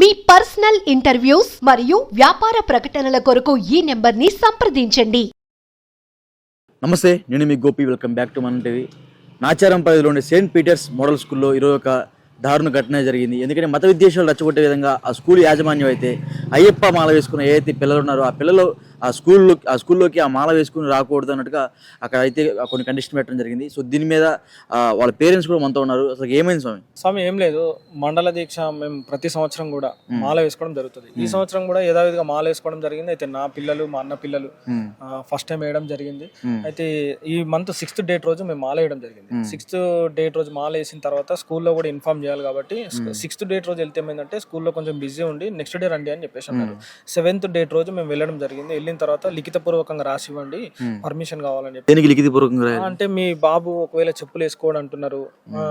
మీ personal interviews మరియు వ్యాపార ప్రకటనల కొరకు ఈ నెంబర్ని సంప్రదించండి. నమస్తే నేను మీ గోపి. వెల్కమ్ బ్యాక్ టు మన టీవీ నాచారం పరిధిలోని సెయింట్ పీటర్స్ మోడల్ స్కూల్లో ఈరోజు ఒక దారుణ ఘటన జరిగింది. ఎందుకంటే మత విద్వేషాలు రచ్చగొట్టే విధంగా ఆ స్కూల్ యాజమాన్యం అయితే అయ్యప్ప మాల వేసుకున్న ఏదైతే పిల్లలు ఉన్నారో ఆ పిల్లలు ఆ స్కూల్లో ఆ స్కూల్లోకి ఆ మాల వేసుకుని రాకూడదు అన్నట్టుగా అక్కడ అయితే కొన్ని కండిషన్ పెట్టడం జరిగింది. సో దీని మీద వాళ్ళ పేరెంట్స్ కూడా మనతో ఉన్నారు. అసలు ఏమైంది స్వామి? స్వామి ఏం లేదు. మండల దీక్ష మేము ప్రతి సంవత్సరం కూడా మాల వేసుకోవడం జరుగుతుంది. ఈ సంవత్సరం కూడా యథావిధిగా మాల వేసుకోవడం జరిగింది. అయితే నా పిల్లలు మా అన్న పిల్లలు. ఫస్ట్ టైం వేయడం జరిగింది. అయితే ఈ మంత్ సిక్స్త్ డేట్ రోజు మేము మాల వేయడం జరిగింది. సిక్స్త్ డేట్ రోజు మాల వేసిన తర్వాత స్కూల్లో కూడా ఇన్ఫార్మ్ చేయాలి కాబట్టి సిక్స్త్ డేట్ రోజు వెళ్తే ఏమైందంటే స్కూల్లో కొంచెం బిజీ ఉండి నెక్స్ట్ డే రండి అని చెప్పేసి అన్నారు సెవెంత్ డేట్ రోజు మేము వెళ్ళడం జరిగింది. వెళ్ళిన తర్వాత లిఖితపూర్వకంగా రాసి ఇవ్వండి పర్మిషన్ కావాలని చెప్పి. దేనికి లిఖిత పూర్వకంగా? అంటే మీ బాబు ఒకవేళ చెప్పులు వేసుకోవడం అంటున్నారు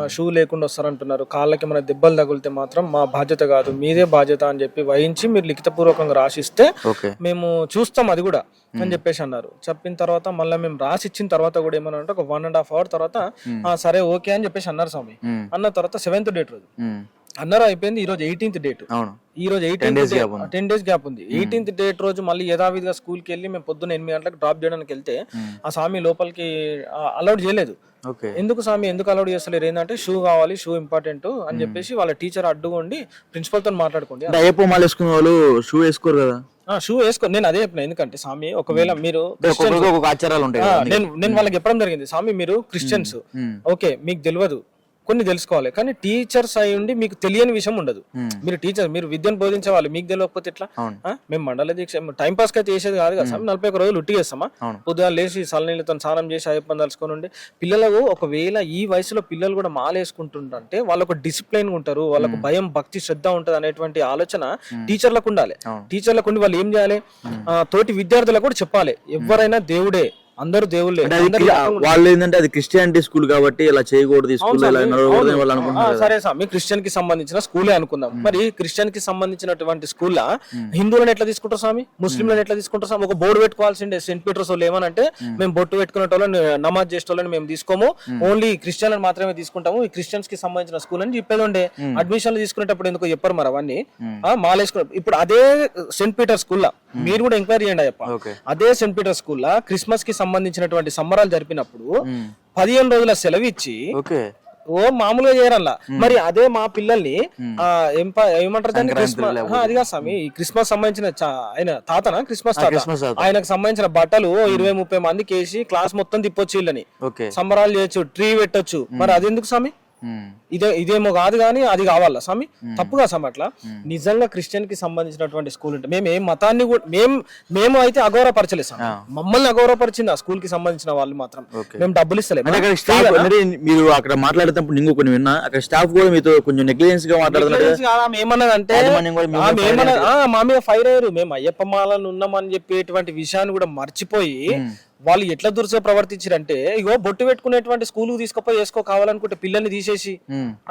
షూ లేకుండా వస్తారంటున్నారు కాళ్ళకి మన దెబ్బలు తగిలితే మాత్రం మా బాధ్యత కాదు మీదే బాధ్యత అని చెప్పి వహించి మీరు లిఖితపూర్వకంగా రాసిస్తే ఓకే. మేము చూస్తాం అది కూడా అని చెప్పేసి అన్నారు. చెప్పిన తర్వాత మళ్ళీ మేము రాసి ఇచ్చిన తర్వాత కూడా ఏమన్నా అంటే ఒక వన్ అండ్ హాఫ్ అవర్ తర్వాత "ఆ, సరే ఓకే అని చెప్పేసి అన్నారు స్వామి. అన్న తర్వాత సెవెంత్ డేట్ రోజు. అన్నారు అయిపోయింది ఈ రోజు ఎయిటీన్త్ డేట్ అవును. ఈ రోజు days gap ఉంది. టెన్ డేస్ గ్యాప్ ఉంది. ఎయిటీన్త్ డేట్ రోజు మళ్ళీ యథావిధిగా స్కూల్కి వెళ్ళి మేము పొద్దున్న ఎనిమిది గంటలకు డ్రాప్ చేయడానికి వెళ్తే ఆ స్వామి లోపలికి అలౌడ్ చేయలేదు. ఎందుకు స్వామి ఎందుకు అలౌడ్ చేస్తలేరు? ఏంటంటే షూ కావాలి షూ ఇంపార్టెంట్ అని చెప్పేసి వాళ్ళ టీచర్ అడ్డుకోండి ప్రిన్సిపల్తో మాట్లాడుకోండి అయ్యప్ప మాల వేసుకున్న వాళ్ళు షూ వేసుకోరు కదా? షూ వేసుకో నేను అదే చెప్పిన ఎందుకంటే స్వామి ఒకవేళ మీరు ఆచారాలు ఉంటాయి. నేను నేను వాళ్ళకి చెప్పడం జరిగింది. స్వామి మీరు క్రిస్టియన్స్. ఓకే మీకు తెలియదు. కొన్ని తెలుసుకోవాలి. కానీ టీచర్స్ అయి ఉండి మీకు తెలియని విషయం ఉండదు. మీరు టీచర్ మీరు విద్యను బోధించే వాళ్ళు మీకు తెలియకపోతే ఎట్లా. ఆ? మేము మండల దీక్ష టైం పాస్ అయితే చేసేది కాదు కదా స్వామి నలభై ఒక రోజులు ఉట్టి చేస్తామా. పొద్దున లేచి చల్లనీళ్ళతో స్నానం చేసి అయ్యప్పని తలుచుకొని ఉండి పిల్లలకు ఒకవేళ ఈ వయసులో పిల్లలు కూడా మాలేసుకుంటుంటే వాళ్ళకు డిసిప్లైన్ ఉంటారు వాళ్ళకు భయం భక్తి శ్రద్ధ ఉంటది అనేటువంటి ఆలోచన టీచర్లకు ఉండాలి. టీచర్లకు ఉండి వాళ్ళు ఏం చేయాలి? ఆ, తోటి విద్యార్థులకు కూడా చెప్పాలి. ఎవరైనా దేవుడే అందరూ దేవుళ్ళే. వాళ్ళు ఏంటంటే అది క్రిస్టియానిటీ స్కూల్ కాబట్టి ఇలా చేయకూడదు స్కూల్ కదా. సరే స్వామి క్రిస్టియన్కి సంబంధించిన స్కూలే అనుకుందాం. మరి క్రిస్టియన్కి సంబంధించినటువంటి స్కూల్ హిందువులను ఎట్లా తీసుకుంటారు స్వామి? ముస్లింలను ఎట్లా తీసుకుంటారు స్వామి? ఒక బోర్డు పెట్టుకోవాల్సిందే. సెంట్ పీటర్స్ వాళ్ళు ఏమనంటే మేము. బొట్టు పెట్టుకునే వాళ్ళని నమాజ్ చేసే వాళ్ళని మేము తీసుకోము. ఓన్లీ క్రిస్టియన్ మాత్రమే తీసుకుంటాము. ఈ క్రిస్టియన్స్కి సంబంధించిన స్కూల్ అని చెప్పేది ఉండే. అడ్మిషన్లు తీసుకునేటప్పుడు ఎందుకు చెప్పరు మరి అవన్నీ. మాలేసుకున్న ఇప్పుడు అదే సెంట్ పీటర్ స్కూల్ మీరు కూడా ఎంక్వైరీ చేయండి అదే సెంట్ పీటర్ స్కూల్ క్రిస్మస్కి సంబంధించినటువంటి సంబరాలు జరిపినప్పుడు పదిహేను రోజుల సెలవు ఇచ్చి ఓ మామూలుగా చేయరల్లా. మరి అదే మా పిల్లల్ని ఏమంటారు దాన్ని? క్రిస్మస్ అది. కాదు స్వామి ఈ క్రిస్మస్ సంబంధించిన ఆయన తాతనా? క్రిస్మస్ తాత. ఆయనకు సంబంధించిన బట్టలు ఇరవై ముప్పై మందికి వేసి క్లాస్ మొత్తం తిప్పొచ్చు వీళ్ళని సంబరాలు చేయొచ్చు ట్రీ పెట్టొచ్చు. మరి అది ఎందుకు స్వామి. ఇదే ఇదేమో కాదు కానీ అది కావాలా స్వామి. తప్పుగా స్వామి అట్లా. నిజంగా క్రిస్టియన్కి సంబంధించినటువంటి స్కూల్ ఉంటే మేము ఏ మతాన్ని కూడా మేము మేము అయితే అగౌరవపరచలేదు స్వామి. మమ్మల్ని అగౌరవపరిచింది ఆ స్కూల్కి సంబంధించిన వాళ్ళు మాత్రం. మేము డబ్బులు అంటే మీరు అక్కడ మాట్లాడేటప్పుడు నేను కొన్ని విన్నా అక్కడ స్టాఫ్ కూడా మీతో కొంచెం నెగ్లిజెన్స్గా మాట్లాడుతున్నారు ఏమన్నదంటే మా మీద ఫైర్ అయ్యారు. మేము అయ్యప్ప మాలను ఉన్నామని చెప్పేటువంటి విషయాన్ని కూడా మర్చిపోయి వాళ్ళు ఎట్లా దురుసుగా ప్రవర్తించారంటే ఇగో బొట్టు పెట్టుకునేటువంటి స్కూల్ తీసుకుపోయి వేసుకో కావాలనుకుంటే పిల్లల్ని తీసేసి.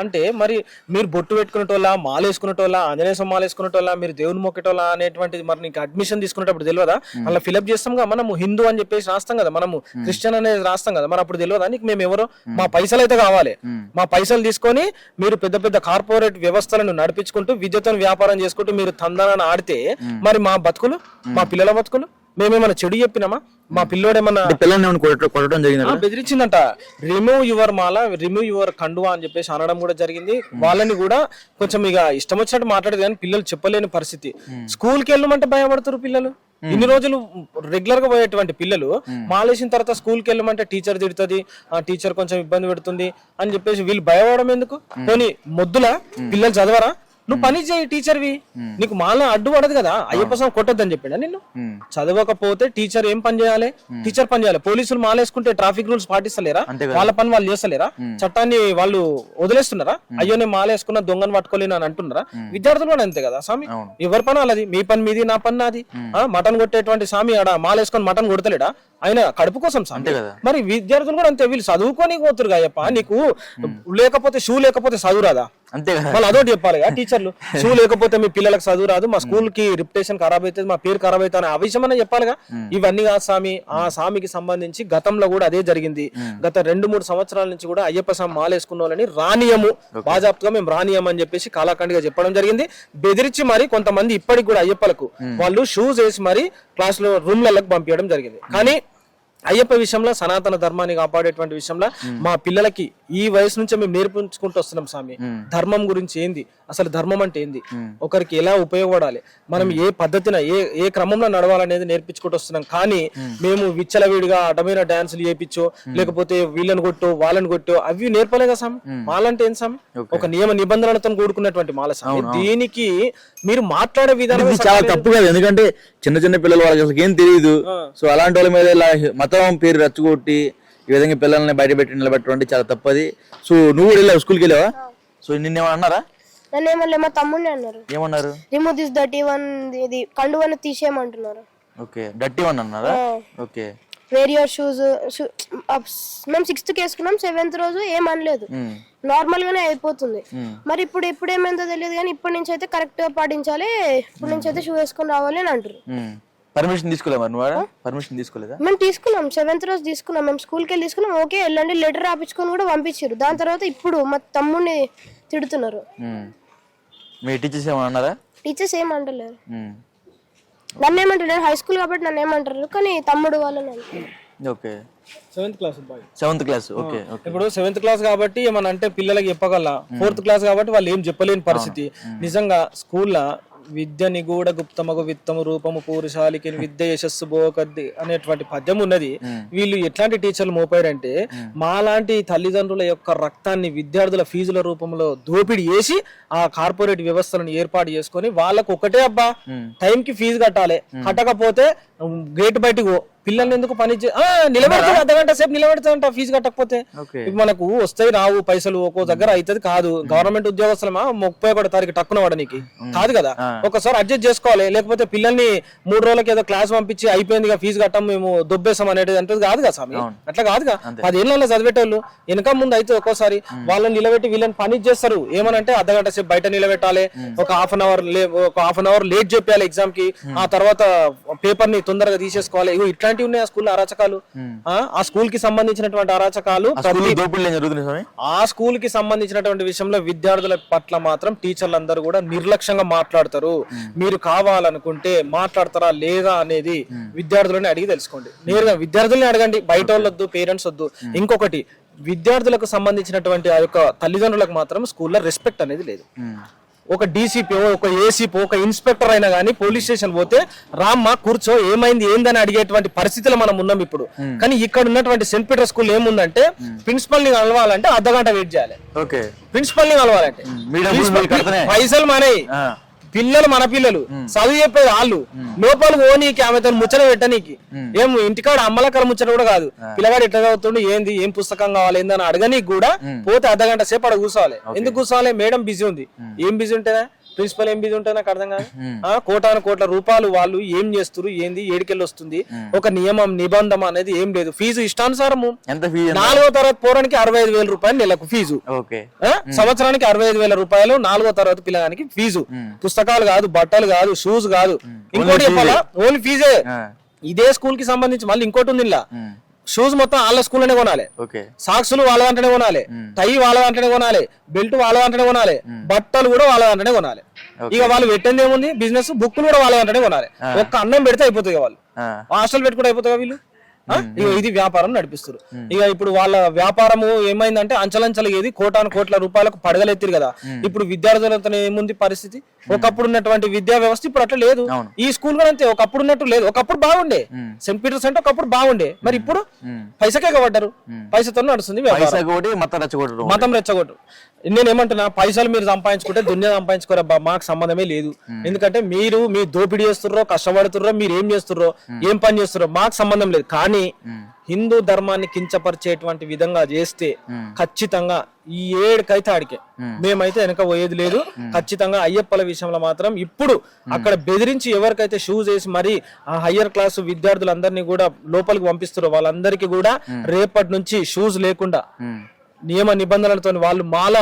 అంటే మరి మీరు బొట్టు పెట్టుకునేటోళ్ళ మాల వేసుకునేటోళ్ళ ఆంజనేయ మాల వేసుకునేటోళ్ళ మీరు దేవుని మొక్కేటోళ్ళ అనేటువంటిది మరి నీకు అడ్మిషన్ తీసుకునేటప్పుడు తెలియదా అలా ఫిలప్ చేస్తాం కదా మనము హిందూ అని చెప్పేసి రాస్తాం కదా మనము క్రిస్టియన్ అనేది రాస్తాం కదా మరి అప్పుడు తెలియదా నీకు మేము ఎవరో? మా పైసలు అయితే కావాలి. మా పైసలు తీసుకొని మీరు పెద్ద పెద్ద కార్పొరేట్ వ్యవస్థలను నడిపించుకుంటూ విద్యతో వ్యాపారం చేసుకుంటూ మీరు తందనాన్ని ఆడితే మరి మా బతుకులు మా పిల్లల బతుకులు? మేమేమన్నా చెడు చెప్పినామా? మా పిల్లోడేమన్నా పిల్లల్ని కొట్టడం జరిగింది బెదిరించిందంట. రిమూవ్ యువర్ మాల రిమూవ్ యువర్ కండువా అని చెప్పేసి అనడం కూడా జరిగింది. వాళ్ళని కూడా కొంచెం ఇక ఇష్టం వచ్చినట్టు మాట్లాడేది కానీ పిల్లలు చెప్పలేని పరిస్థితి. స్కూల్కి వెళ్ళమంటే భయపడతారు పిల్లలు. ఇన్ని రోజులు రెగ్యులర్గా పోయేటువంటి పిల్లలు మాలేసిన తర్వాత స్కూల్కి వెళ్ళమంటే టీచర్ తిడుతుంది ఆ టీచర్ కొంచెం ఇబ్బంది పెడుతుంది అని చెప్పేసి వీళ్ళు భయపడడం ఎందుకు? పోనీ మొద్దుల పిల్లలు చదవరా? నువ్వు పని చేయి టీచర్వి. నీకు మాల అడ్డు పడదు కదా. అయ్యప్ప స్వామి కొట్టద్దని చెప్పిండా. నిన్ను. చదవకపోతే టీచర్ ఏం పని చేయాలి? టీచర్ పని చేయాలి. పోలీసులు మాలేసుకుంటే ట్రాఫిక్ రూల్స్ పాటిస్తలేరా? వాళ్ళ పని వాళ్ళు చేస్తలేరా? చట్టాన్ని వాళ్ళు వదిలేస్తున్నారా? అయ్యో నేను మాలేసుకున్న దొంగను పట్టుకోలేను అని అంటున్నారా? విద్యార్థులు కూడా అంతే కదా స్వామి. ఎవరి పని వాళ్ళది? మీ పని మీది నా పని నాది. మటన్ కొట్టేటువంటి స్వామి ఆడ మాలేసుకొని మటన్ కొడతలేడా? ఆయన కడుపు కోసం అంతే కదా. మరి విద్యార్థులు కూడా అంతే. వీళ్ళు చదువుకొని పోతురు అయ్యప్ప. నీకు లేకపోతే షూ లేకపోతే చదువు రాదా? అంతే వాళ్ళు అదొకటి చెప్పాలి. ఆ టీచర్లు షూ లేకపోతే మీ పిల్లలకు చదువు రాదు మా స్కూల్కి రిప్యుటేషన్ ఖరాబ్ అవుతుంది మా పేరు ఖరాబ్ అవుతుంది ఆ విషయం అన్న చెప్పాలిగా. ఇవన్నీ కాదు స్వామి ఆ స్వామికి సంబంధించి గతంలో కూడా అదే జరిగింది. గత రెండు మూడు సంవత్సరాల నుంచి కూడా అయ్యప్ప స్వామి మాలేసుకున్న వాళ్ళని రానియము బాజాప్తుగా మేము రానియం అని చెప్పేసి కాలాఖండిగా చెప్పడం జరిగింది. బెదిరించి మరి కొంతమంది ఇప్పటికి కూడా అయ్యప్పలకు వాళ్ళు షూస్ వేసి మరి క్లాస్లో రూమ్లకు పంపించడం జరిగింది. కానీ అయ్యప్ప విషయంలో సనాతన ధర్మాన్ని కాపాడేటువంటి విషయంలో మా పిల్లలకి ఈ వయసు నుంచే మేము నేర్పించుకుంటూ వస్తున్నాం స్వామి. ధర్మం గురించి ఏంది? అసలు ధర్మం అంటే ఏంది? ఒకరికి ఎలా ఉపయోగపడాలి? మనం ఏ పద్ధతిన ఏ ఏ క్రమంలో నడవాలనేది నేర్పించుకుంటూ వస్తున్నాం. కానీ మేము. విచ్చలవిడిగా అడ్డమైన డాన్సులు చేయించో లేకపోతే వీళ్ళని కొట్టో వాళ్ళని కొట్టో అవి నేర్పలే కదా స్వామి మాలంటే ఏం స్వామి? ఒక నియమ నిబంధనలతో కూడుకున్నటువంటి మాల స్వామి. దీనికి మీరు మాట్లాడే విధానం చాలా తప్పు కదా ఎందుకంటే చిన్న చిన్న పిల్లలు వాళ్ళకి అసలు ఏం తెలియదు సో అలాంటి వాళ్ళ మీద ఇలా మతం పేరు రెచ్చగొట్టి ఈ విధంగా పిల్లల్ని బయట పెట్టి నిలబెట్టడం అంటే చాలా తప్పది. సో నువ్వు కూడా వెళ్ళావు స్కూల్కి వెళ్ళావా? సో నిన్నేమన్నా అన్నారా? నన్ను ఏమన్నా మా తమ్ముడిని అన్నారు. ఏమన్నారు? రిమూవ్ దిస్ దట్ వన్ ఇది కండువని తీసేయమంటున్నారు. ఓకే డట్టి వన్ అన్నారా? ఓకే. వేర్ యువర్ షూస్ మేము సిక్స్త్కి వేసుకున్నాం సెవెంత్ రోజు ఏం అనలేదు. నార్మల్ గానే అయిపోతుంది. మరి ఇప్పుడు ఇప్పుడు ఏమైందో తెలియదు కానీ ఇప్పటి నుంచి అయితే కరెక్ట్గా పాటించాలి ఇప్పటి నుంచి అయితే షూ వేసుకొని రావాలి అని అంటారు పర్మిషన్ నువ్వు పర్మిషన్ తీసుకోలేదా? మేము తీసుకున్నాం సెవెంత్ రోజు తీసుకున్నాం. మేము స్కూల్కి వెళ్ళి తీసుకున్నాం. ఓకే వెళ్ళండి లెటర్ రాపించుకొని కూడా పంపించారు దాని తర్వాత ఇప్పుడు మా తమ్ముడిని తిడుతున్నారు. మీ. టీచర్స్ ఏమన్నా అన్నారా టీచర్స్ ఏం అంటలేరు ఉమ్. నన్ను ఏమంటారు నేను హై స్కూల్ కాబట్టి నన్ను ఏమంటారు కానీ తమ్ముడు వాళ్ళని అంటారు. Okay. Seventh class boy seventh class okay okay. ఇప్పుడు సెవెంత్ క్లాస్ కాబట్టి ఏమన్నా అంటే పిల్లలకి చెప్పగల ఫోర్త్ క్లాస్ కాబట్టి వాళ్ళు ఏం చెప్పలేని పరిస్థితి. నిజంగా స్కూల్లో విద్య నిగూఢ గుప్తమగు విత్తము రూపము పూరుశాలికి విద్య యశస్సు బోకద్ది అనేటువంటి పద్యం ఉన్నది. వీళ్ళు ఎట్లాంటి టీచర్లు మోపారంటే మాలాంటి తల్లిదండ్రుల యొక్క రక్తాన్ని విద్యార్థుల ఫీజుల రూపంలో దోపిడీ చేసి ఆ కార్పొరేట్ వ్యవస్థలను ఏర్పాటు చేసుకొని వాళ్ళకు ఒకటే అబ్బా టైం కి ఫీజు కట్టాలి. కట్టకపోతే గేట్ బయటకు. పిల్లల్ని ఎందుకు పని చే- ఆ, నిలబెడతా అర్ధ గంట సేపు నిలబెడతాంట ఫీజు కట్టకపోతే. మనకు వస్తాయి రావు పైసలు ఒక్కో దగ్గర అవుతుంది కాదు. గవర్నమెంట్ ఉద్యోగస్తులమా ముప్పై ఒకటో తారీఖు టక్కున వాడనికి కాదు కదా. ఒకసారి అడ్జస్ట్ చేసుకోవాలి. లేకపోతే పిల్లల్ని మూడు రోజులకి ఏదో క్లాస్ పంపించి అయిపోయింది ఫీజు కట్టం మేము దొబ్బేసాం అనేది అంటే కాదు కదా స్వామి. అట్లా కాదుగా పదేళ్ళలో చదివేటోళ్ళు వెనక ముందు అయితే ఒక్కోసారి వాళ్ళని నిలబెట్టి వీళ్ళని పని చేస్తారు. ఏమనంటే అర్ధ గంట సేపు బయట నిలబెట్టాలి. ఒక హాఫ్ అన్ అవర్ ఒక హాఫ్ అన్ అవర్ లేట్ చెప్పాలి ఎగ్జామ్కి. ఆ తర్వాత పేపర్ని తొందరగా తీసేసుకోవాలి. ఇగో ఇట్లాంటివి ఉన్నాయి ఆ స్కూల్ అరాచకాలు. ఆ, స్కూల్కి సంబంధించినటువంటి అరాచకాలు ఆ స్కూల్కి సంబంధించినటువంటి విషయంలో విద్యార్థుల పట్ల మాత్రం టీచర్లు అందరూ కూడా నిర్లక్ష్యంగా మాట్లాడతారు. మీరు కావాలనుకుంటే మాట్లాడతారా లేదా అనేది విద్యార్థులని అడిగి తెలుసుకోండి. నేరుగా విద్యార్థుల్ని అడగండి బయట వాళ్ళొద్దు పేరెంట్స్ వద్దు. ఇంకొకటి విద్యార్థులకు సంబంధించినటువంటి ఆ యొక్క తల్లిదండ్రులకు మాత్రం స్కూల్లో రెస్పెక్ట్ అనేది లేదు. ఒక డీసీపీ ఒక ఏసీపీ ఒక ఇన్స్పెక్టర్ అయినా కానీ పోలీస్ స్టేషన్ పోతే రామ్మ కూర్చో ఏమైంది ఏందని అడిగేటువంటి పరిస్థితిలో మనం ఉన్నాం ఇప్పుడు. కానీ ఇక్కడ ఉన్నటువంటి సెంట్ పీటర్ స్కూల్ ఏముందంటే ప్రిన్సిపల్ని కలవాలంటే అర్ధ గంట వెయిట్ చేయాలి. ఓకే ప్రిన్సిపల్ని కలవాలంటే. పైసలు మనవి ఆ. పిల్లలు మన పిల్లలు. చదువు చెప్పేది వాళ్ళు. లోపల ఓనీకి ఆమెతో ముచ్చట పెట్టనీకి ఏం ఇంటికాడ అమ్మలకర ముచ్చట కూడా కాదు. పిల్లగాడు ఎట్లా చదువుతుండు ఏంది ఏం పుస్తకం కావాలి ఏందని అడగనీకి కూడా పోతే అర్ధ గంట సేపు అక్కడ కూర్చోవాలి. ఎందుకు కూర్చోవాలి? మేడం బిజీ ఉంది. ఏం బిజీ ఉంటుందా ప్రిన్సిపల్ బిజీ ఉంటే నాకు అర్థం కాదు? ఆ, కోటాను కోట్ల రూపాయలు వాళ్ళు ఏం చేస్తారు ఏంది ఏడికెళ్ళి వస్తుంది? ఒక నియమం నిబంధన అనేది ఏం లేదు. ఫీజు ఇష్టానుసారము. నాలుగో తరగతి పోరానికి అరవై ఐదు వేల రూపాయలు నెలకు ఫీజు? సంవత్సరానికి అరవై ఐదు వేల రూపాయలు నాలుగో తరగతి పిల్లగానికి ఫీజు. పుస్తకాలు కాదు బట్టలు కాదు షూస్ కాదు. ఇంకోటి చెప్పాలా? ఓన్లీ ఫీజే. ఇదే స్కూల్కి సంబంధించి మళ్ళీ ఇంకోటి ఉంది ఇలా షూస్ మొత్తం వాళ్ళ స్కూల్లోనే కొనాలి సాక్సులు వాళ్ళ దాంట్లోనే కొనాలి. టై వాళ్ళ దాంట్లోనే కొనాలి. బెల్ట్ వాళ్ళ దాంట్లోనే కొనాలి. బట్టలు కూడా వాళ్ళ దాంట్లోనే కొనాలి. ఇక వాళ్ళు పెట్టింది ఏముంది? బిజినెస్ బుక్కులు కూడా వాళ్ళ దాంట్లోనే కొనాలి. ఒక్క అన్నం పెడితే అయిపోతుంది వాళ్ళు. హాస్టల్ పెట్టుకుంటే అయిపోతుందా వీళ్ళు? ఇక ఇది వ్యాపారం నడిపిస్తారు ఇక ఇప్పుడు వాళ్ళ వ్యాపారము ఏమైందంటే అంచలంచలు ఏది కోటాను కోట్ల రూపాయలకు పడగలెత్తిరు కదా. ఇప్పుడు విద్యార్థులతో ఏముంది పరిస్థితి? ఒకప్పుడు ఉన్నటువంటి విద్యా వ్యవస్థ ఇప్పుడు అట్లా లేదు. ఈ స్కూల్ కూడా అంతే ఒకప్పుడు ఉన్నట్టు లేదు. ఒకప్పుడు బాగుండే. సెంట్ పీటర్స్ అంటే ఒకప్పుడు బాగుండే. మరి ఇప్పుడు పైసకే పడ్డారు పైసతో నడుస్తుంది మతం రెచ్చగొట్టు నేను ఏమంటున్నా పైసలు మీరు సంపాదించుకుంటే దునియా సంపాదించుకోరబ్బా మాకు సంబంధమే లేదు. ఎందుకంటే మీరు మీ దోపిడీ చేస్తుర్రో కష్టపడుతుర్రో మీరు ఏం చేస్తుర్రో ఏం పని చేస్తుర్రో మాకు సంబంధం లేదు. కానీ హిందూ ధర్మాన్ని కించపరిచేటువంటి విధంగా చేస్తే ఖచ్చితంగా ఈ ఏడుకైతే ఆడికే. మేమైతే వెనక పోయేది లేదు. ఖచ్చితంగా అయ్యప్పల విషయంలో మాత్రం ఇప్పుడు అక్కడ బెదిరించి ఎవరికైతే షూస్ వేసి మరి ఆ హయ్యర్ క్లాస్ విద్యార్థులందరినీ కూడా లోపలికి పంపిస్తారో వాళ్ళందరికీ కూడా రేపటి నుంచి షూస్ లేకుండా నియమ నిబంధనలతో వాళ్ళు మాల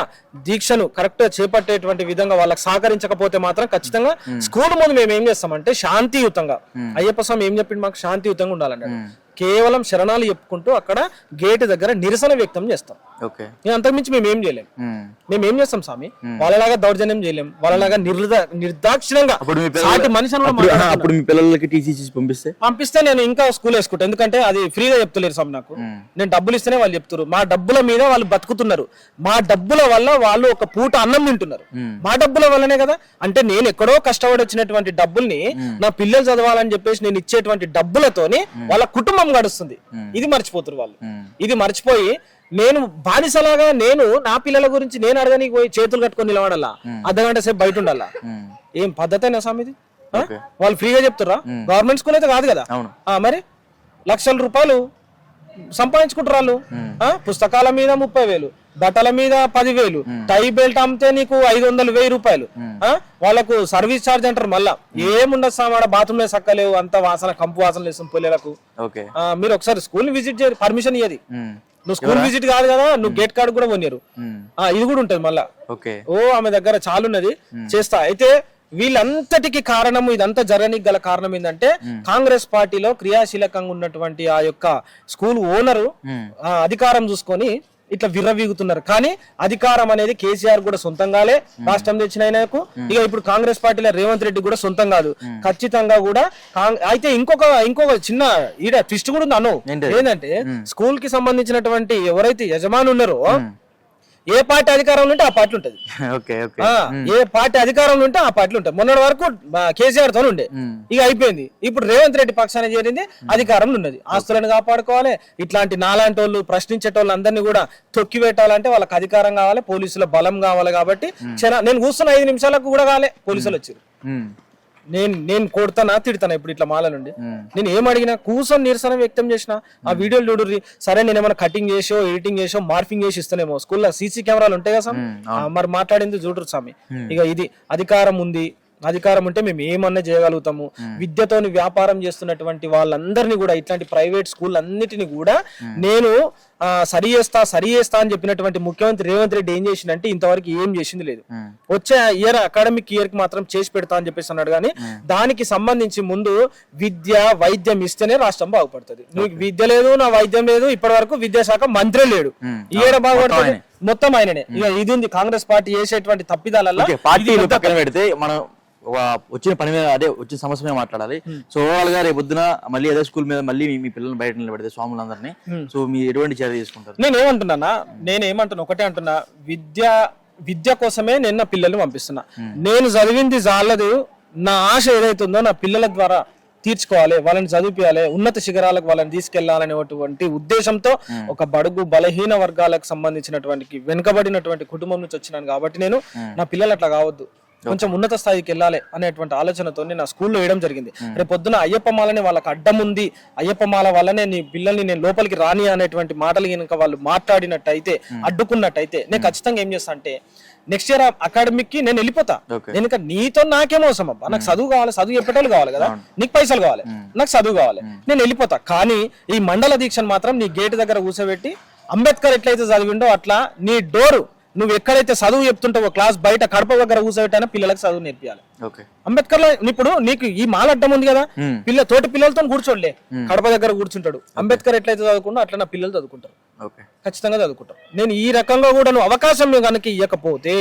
దీక్షను కరెక్ట్గా చేపట్టేటువంటి విధంగా వాళ్ళకి సహకరించకపోతే మాత్రం ఖచ్చితంగా స్కూల్ ముందు మేము ఏం చేస్తామంటే శాంతియుతంగా అయ్యప్ప స్వామి ఏం చెప్పిండు మాకు శాంతియుతంగా ఉండాలన్నాడు కేవలం శరణాలు చెప్పుకుంటూ అక్కడ గేట్ దగ్గర నిరసన వ్యక్తం చేస్తాం. ఓకే. నేను అంతకుమించి మేము ఏం చేయలేం. మేము. ఏం చేస్తాం స్వామి? వాళ్ళలాగా దౌర్జన్యం చేయలేం. వాళ్ళలాగా నిర్ద మీ సాటి మనిషి అప్పుడు- మీ పిల్లలకి టీసీ ఇచ్చి పంపిస్తే? పంపిస్తే నేను ఇంకా స్కూల్ వేసుకుంటా. ఎందుకంటే అది ఫ్రీగా చెప్తలేరు స్వామి నాకు. నేను డబ్బులు ఇస్తేనే వాళ్ళు చెప్తారు మా డబ్బుల మీద వాళ్ళు బతుకుతున్నారు. మా డబ్బుల వల్ల వాళ్ళు ఒక పూట అన్నం తింటున్నారు. మా డబ్బుల వల్లనే కదా? అంటే నేను ఎక్కడో కష్టపడి వచ్చినటువంటి డబ్బుల్ని నా పిల్లలు చదవాలని చెప్పేసి నేను ఇచ్చేటువంటి డబ్బులతోని వాళ్ళ కుటుంబం గడుస్తుంది. ఇది మర్చిపోతారు వాళ్ళు. ఇది మర్చిపోయి నేను బానిసలాగా నేను నా పిల్లల గురించి నేను అడగనికి పోయి చేతులు కట్టుకొని నిలబడాలా? అర్ధగంట సేపు బయట ఉండాలా? ఏం పద్ధతేనా స్వామి ఇది ఆ? ఓకే. వాళ్ళు ఫ్రీగా చెప్తారా గవర్నమెంట్ స్కూల్ అయితే కాదు కదా? మరి? లక్షల రూపాయలు సంపాదించుకుంటారు వాళ్ళు? పుస్తకాల మీద ముప్పై వేలు బట్టల మీద పదివేలు టై బెల్ట్ అమ్మితే నీకు ఐదు వందలు వెయ్యి రూపాయలు. వాళ్ళకు సర్వీస్ ఛార్జ్ అంటారు మళ్ళా. ఏముండదు సామాడ బాత్రూమ్లో సక్కలేవు అంత వాసన కంపు వాసన లేస్తుంది పిల్లలకు. మీరు ఒకసారి స్కూల్ విజిట్ చేయరు పర్మిషన్ ఇయ్యది. నువ్వు స్కూల్ విజిట్ కాదు కదా నువ్వు గేట్ కార్డు కూడా కొనియరు ఆ, ఇది కూడా ఉంటది మళ్ళా. ఓకే. ఓ ఆమె దగ్గర చాలున్నది. చేస్తా. అయితే వీళ్ళంతటికి కారణము ఇదంతా జరగనికి గల కారణం ఏంటంటే కాంగ్రెస్ పార్టీలో క్రియాశీలకంగా ఉన్నటువంటి ఆ యొక్క స్కూల్ ఓనరు ఆ అధికారం చూసుకొని ఇట్లా విర్రవీగుతున్నారు. కానీ అధికారం అనేది కేసీఆర్ కూడా సొంతంగాలే. రాష్ట్రం తెచ్చిన ఆయనకు. ఇక ఇప్పుడు కాంగ్రెస్ పార్టీలో రేవంత్ రెడ్డి కూడా సొంతం కాదు. ఖచ్చితంగా కూడా అయితే ఇంకొక ఇంకొక చిన్న ఈడ ట్విస్ట్ కూడా ఉంది అను? ఏంటంటే స్కూల్కి సంబంధించినటువంటి ఎవరైతే యజమాని ఉన్నారో ఏ పార్టీ అధికారంలో ఉంటే ఆ పార్టీ ఉంటది. ఏ పార్టీ అధికారంలో ఉంటే ఆ పార్టీలు ఉంటాయి మొన్నటి వరకు కేసీఆర్తో ఉండే. ఇక అయిపోయింది. ఇప్పుడు రేవంత్ రెడ్డి పక్షాన చేరింది అధికారంలో ఉన్నది. ఆస్తులను కాపాడుకోవాలి ఇట్లాంటి నాలాంటి వాళ్ళు ప్రశ్నించేటోళ్ళు అందరినీ కూడా తొక్కి పెట్టాలంటే వాళ్ళకి అధికారం కావాలి పోలీసుల బలం కావాలి కాబట్టి నేను కూర్చున్న ఐదు నిమిషాలకు కూడా కాలే పోలీసులు వచ్చారు. నేను నేను కొడతానా తిడతానా ఇప్పుడు ఇట్లా మాల నుండి? నేను ఏం అడిగినా కూర్చొని నిరసన వ్యక్తం చేసిన ఆ వీడియోలు చూడుర్రి సరే నేను ఏమైనా కటింగ్ చేసో ఎడిటింగ్ చేసో మార్ఫింగ్ చేసి ఇస్తానేమో. స్కూల్లో సీసీ కెమెరాలు ఉంటాయి కదా స్వామి మరి మాట్లాడింది చూడరు స్వామి ఇక ఇది అధికారం ఉంది. అధికారం ఉంటే మేము ఏమన్నా చేయగలుగుతాము. విద్యతోని వ్యాపారం చేస్తున్నటువంటి వాళ్ళందరినీ కూడా ఇట్లాంటి ప్రైవేట్ స్కూల్ అన్నిటిని కూడా నేను సరి చేస్తా సరి చేస్తా అని చెప్పినటువంటి ముఖ్యమంత్రి రేవంత్ రెడ్డి ఏం చేసిందంటే ఇంతవరకు ఏం చేసింది లేదు. వచ్చే ఇయర్ అకాడమిక్ ఇయర్కి మాత్రం చేసి పెడతా అని చెప్పేసి అన్నాడు కానీ దానికి సంబంధించి ముందు విద్య వైద్యం ఇస్తేనే రాష్ట్రం బాగుపడుతుంది. నీకు విద్య లేదు నా వైద్యం లేదు ఇప్పటి వరకు విద్యాశాఖ మంత్రి లేడు. ఈ ఏడ బాగుపడుతుంది? మొత్తం ఆయననే. ఇక ఇది ఉంది కాంగ్రెస్ పార్టీ చేసేటువంటి తప్పిదాలల్లో ఓకే పార్టీలు పక్కన పెడితే మనం ఒక వచ్చిన పని మీద అదే వచ్చిన సమస్య మీద మాట్లాడాలి. సో ఓవరాల్గా రేపు పొద్దున మళ్ళీ అదే స్కూల్ మీద మళ్ళీ మీ- పిల్లల్ని బయట నిలబెడితే స్వాములందరినీ. సో మీ ఎటువంటి చర్య తీసుకుంటారు? నేను ఏమంటున్నా నేను ఏమంటున్నా? ఒకటే అంటున్నా. విద్య విద్య కోసమే నేను నా పిల్లల్ని పంపిస్తున్నా. నేను చదివింది చాలదు. నా ఆశ ఏదైతుందో నా పిల్లల ద్వారా తీర్చుకోవాలి. వాళ్ళని చదివించాలి ఉన్నత శిఖరాలకు వాళ్ళని తీసుకెళ్ళాలనేటువంటి ఉద్దేశంతో ఒక బడుగు బలహీన వర్గాలకు సంబంధించినటువంటి వెనుకబడినటువంటి కుటుంబం నుంచి వచ్చినాను కాబట్టి నేను నా పిల్లలు అట్లా కావద్దు. కొంచెం ఉన్నత స్థాయికి వెళ్ళాలి అనేటువంటి ఆలోచనతో నా స్కూల్లో వేయడం జరిగింది. రేపు పొద్దున అయ్యప్ప మాలని వాళ్ళకి అడ్డం ఉంది అయ్యప్ప మాల వల్లనే నీ పిల్లల్ని నేను లోపలికి రాని అనేటువంటి మాటలు కనుక వాళ్ళు మాట్లాడినట్టయితే అడ్డుకున్నట్టయితే నేను ఖచ్చితంగా ఏం చేస్తా అంటే నెక్స్ట్ ఇయర్ అకాడమిక్కి నేను వెళ్ళిపోతా. ఇంకా నీతో నాకేం అవసరం అబ్బా. నాకు చదువు కావాలి చదువు చెప్పేటోళ్ళు కావాలి కదా. నీకు పైసలు కావాలి. నాకు చదువు కావాలి. నేను వెళ్ళిపోతా. కానీ ఈ మండల దీక్షను మాత్రం నీ గేట్ దగ్గర కూర్చోబెట్టి అంబేద్కర్ ఎట్లయితే చదివిండో అట్లా నీ డోరు నువ్వు ఎక్కడైతే చదువు చెప్తుంటావో క్లాస్ బయట కడప దగ్గర కూర్చోబెట్టానో పిల్లలకు చదువు నేర్పియాలి. అంబేద్కర్లో ఇప్పుడు నీకు ఈ మాల అడ్డం ఉంది కదా పిల్ల తోటి పిల్లలతో కూర్చోలే కడప దగ్గర కూర్చుంటాడు. అంబేద్కర్ ఎట్లయితే చదువుకున్నా అట్లా నా పిల్లలు చదువుకుంటారు. ఖచ్చితంగా చదువుకుంటాం నేను ఈ రకంగా కూడా నువ్వు అవకాశం కనుక ఇవ్వకపోతే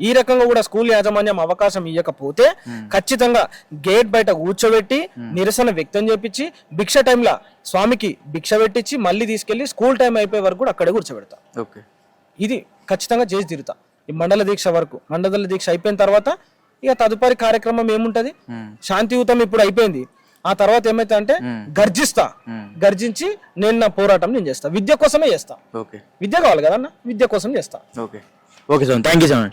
ఈ రకంగా కూడా స్కూల్ యాజమాన్యం అవకాశం ఇవ్వకపోతే ఖచ్చితంగా గేట్ బయట కూర్చోబెట్టి నిరసన వ్యక్తం చేపించి భిక్ష టైంలో స్వామికి భిక్ష పెట్టించి మళ్ళీ తీసుకెళ్ళి స్కూల్ టైం అయిపోయే వరకు కూడా అక్కడే కూర్చోబెడతా. ఓకే. ఇది ఖచ్చితంగా చేసి తీరుతా ఈ మండల దీక్ష వరకు మండల దీక్ష అయిపోయిన తర్వాత ఇక తదుపరి కార్యక్రమం ఏముంటది? శాంతియుతం ఇప్పుడు అయిపోయింది. ఆ తర్వాత ఏమైతే అంటే గర్జిస్తా. గర్జించి నేను నా పోరాటం నేను చేస్తా. విద్య కోసమే చేస్తా. ఓకే. విద్య కావాలి కదన్న విద్య కోసం చేస్తా. Okay. Okay sir thank you sir